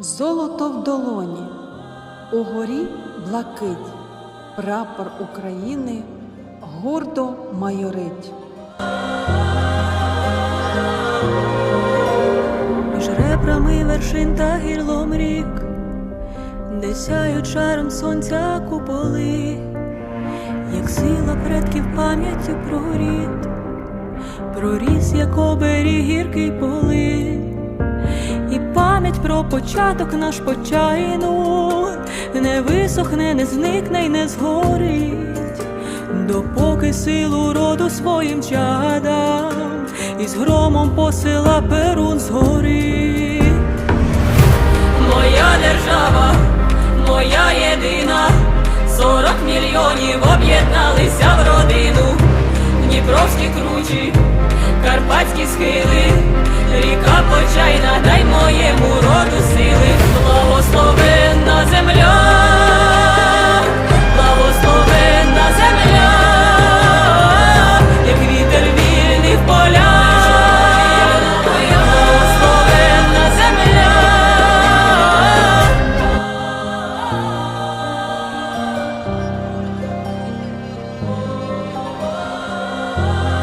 Золото в долоні, угорі блакить, прапор України гордо майорить. Між ребрами вершин та гірлом рік, де сяють шаром сонця куполи, як сила предків пам'яттю про рід, проріс, як оберіг гіркий поли, пам'ять про початок наш почайну. Не висохне, не зникне й не згорить, допоки силу роду своїм чадам із громом посила перун згори. Моя держава, моя єдина, сорок мільйонів об'єдналися в родину, Дніпровські кручі, карпатські схили, ріка почайна, моєму роду сили, благословенна земля, благословенна земля, як вітер вільний в поля, благословенна земля. Oh